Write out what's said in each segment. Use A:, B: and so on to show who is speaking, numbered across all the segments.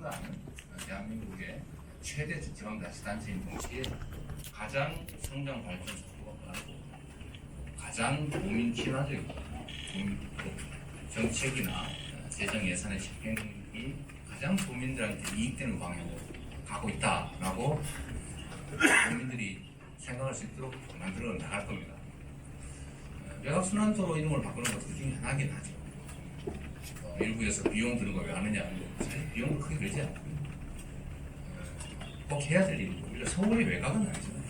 A: 선거하는 대한민국의 최대 지방자치단체인 동시에 가장 성장 발전 속도가 빠르고 가장 국민 친화적인 국민 정책이나 재정 예산의 집행이 가장 국민들한테 이익되는 방향으로 가고 있다라고 국민들이 생각할 수 있도록 만들어 나갈 겁니다. 어, 외곽순환도로 이름을 바꾸는 것도 그 중에 하나긴 하죠. 어, 일부에서 비용 드는 거 왜 하느냐 사실 비용도 크게 들지 않고 어, 꼭 해야 될 일이고 우리가 서울이 외곽은 아니잖아요.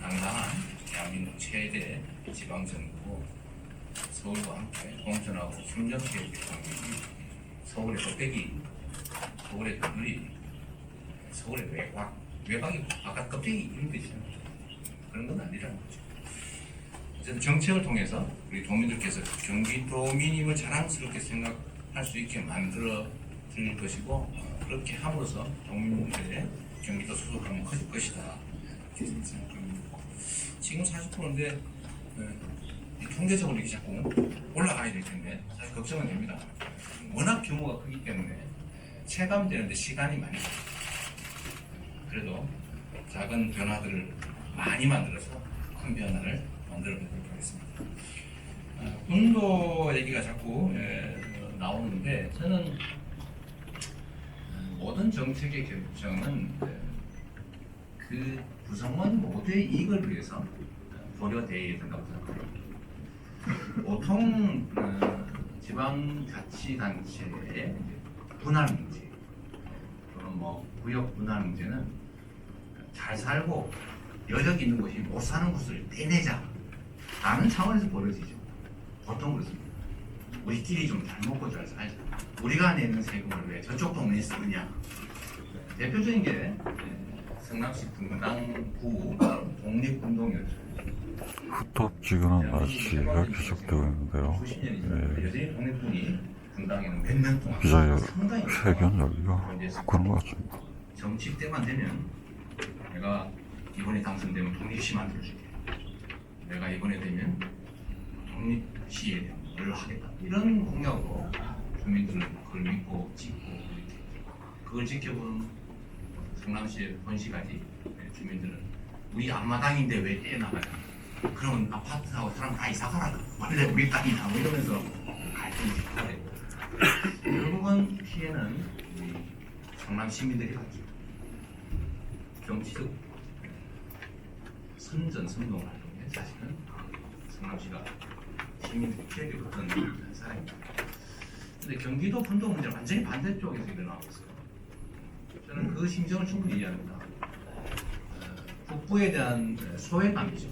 A: 당당한 대한민국 최대 지방정부고 서울과 함께 공존하고 협력해 관계이 서울의 껍데기, 서울의 그늘이, 서울의 외곽, 외곽이 아까 껍데기 이런 뜻이잖아요. 그런 건 아니라는 거죠. 어쨌든 정책을 통해서 우리 도민들께서 경기도민임을 자랑스럽게 생각할 수 있게 만들어 드릴 것이고 어, 그렇게 함으로써 도민들의 경기도 소속감은 커질 것이다. 지금 40%인데 통계적으로 이렇게 자꾸 올라가야 될 텐데 사실 걱정은 됩니다. 워낙 규모가 크기 때문에 체감되는데 시간이 많이 걸려요. 그래도 작은 변화들을 많이 만들어서 큰 변화를 만들어 보도록 하겠습니다. 아, 군도 얘기가 자꾸 에, 어, 나오는데 저는 음, 모든 정책의 결정은 에, 그 구성원 모두의 이익을 위해서 고려되어야 된다고 생각합니다. 보통 어, 지방자치단체의 분할 문제 또는 뭐 구역 분할 문제는 잘 살고 여력 있는 곳이 못 사는 곳을 떼내자 라는 차원에서 벌어지죠. 보통 그렇습니다. 우리끼리 좀 잘 먹고 잘 살자. 우리가 내는 세금을 왜 저쪽 동네에 쓰느냐. 대표적인 게 예, 성남시 분당구 독립운동이었죠.
B: 후텁지근한 날씨가 계속되고 있는데요.
A: 동안
B: 기자의 회견 열기가 그런 것 같습니다.
A: 정치 때만 되면 내가 이번에 당선되면 독립시 만들어줄게. 내가 이번에 되면 독립시에 대한 뭘 하겠다. 이런 공약으로 주민들은 그 걸 믿고 찍고 그걸 지켜보는 성남시의 본시까지 주민들은 우리 앞마당인데 왜 떼나가냐. 그러면 아파트하고 사람 다 이사 가라. 원래 우리 땅이다. 뭐 이러면서 갈등이 빚고 결국은 피해는 성남 시민들이 받죠. 정치적 선전 선동을 할때 사실은 성남시가 시민들이 피해를 받던 사람입니다. 근데 경기도 분도 문제 는 완전히 반대쪽에서 일어나고 있어요. 저는 그 심정을 충분히 이해합니다. 어, 북부에 대한 소외감이죠.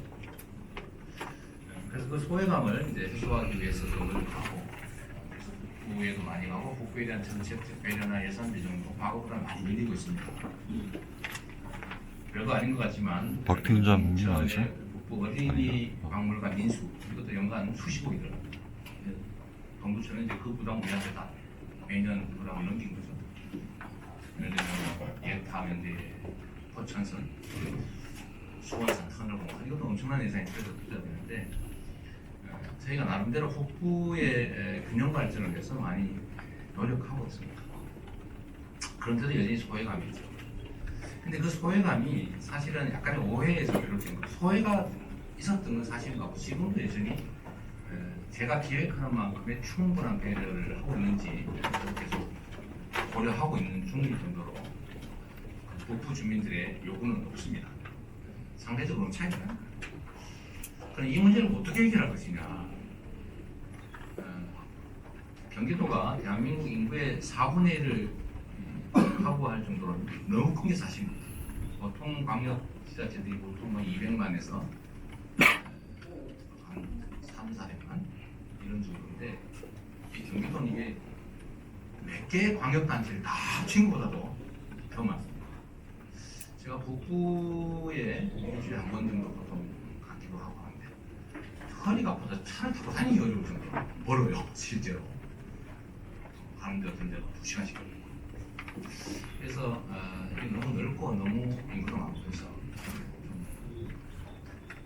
A: 그래서 그 소외감을 이제 해소하기 위해서 도 노력하고 북부에도 많이 가고 북부에 대한 정책적 배려나 예산 비중도 과거보다 많이 밀리고 있습니다. 별거 아닌 것 같지만
B: 박 팀장님
A: 인천의
B: 아니세요?
A: 북부 어린이 박물관 인수 이것도 연간 수십억이 들어요. 정부처는 이제 그 부담 우리한테 다 매년 부담을 넘긴 거죠. 예를 들면 예타면대 포천선 수원산 터널 공사 이것도 엄청난 예산이 들어서 투자되는데 어, 저희가 나름대로 에, 균형 발전을 위해서 많이 노력하고 있습니다. 그런데도 여전히 소외감이 있죠. 근데 그 소외감이 사실은 약간의 오해에서 비롯된 거. 소외가 있었던 건 사실인 것 같고 지금도 여전히 에, 제가 기획하는 만큼의 충분한 배려를 하고 있는지 계속 고려하고 있는 중일 정도로 북부 주민들의 요구는 높습니다. 상대적으로 차이가 납니다. 그럼 이 문제를 어떻게 해결할 것이냐? 어, 경기도가 대한민국 인구의 4분의 1을 확보할 정도로 너무 큰 게 사실입니다. 보통 광역 지자체들이 보통 뭐 200만에서 한 3, 400만 이런 정도인데 이 경기도는 이게 몇 개의 광역단체를 다 합친 것보다도 더 많습니다. 제가 북부에 일주일에 한 번 정도 보통 가기도 하고 하는데 허리가 아파서 차를 타고 다니기 어려울 정도로 멀어요 실제로 가는데 어떤 데가 두 시간씩 걸리고 그래서 어, 너무 넓고 너무 인구가 많고 해서 좀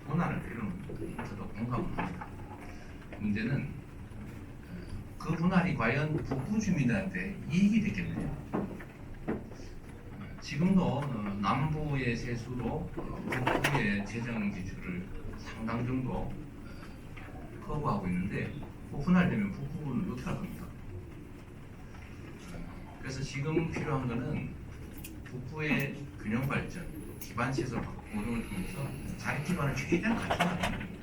A: 분할할 필요는 저도 공감을 합니다. 문제는 어, 그 분할이 과연 북부 주민들한테 이익이 되겠느냐 지금도 어, 남부의 세수로 어, 북부의 재정 지출을 상당 정도 어, 커버하고 있는데 그 분할 되면 북부는 어떻게 할 겁니까? 그래서 지금 필요한 거는 북부의 균형 발전, 기반 시설 확보를 통해서 자기 기반을 최대한 갖춰가는 겁니다.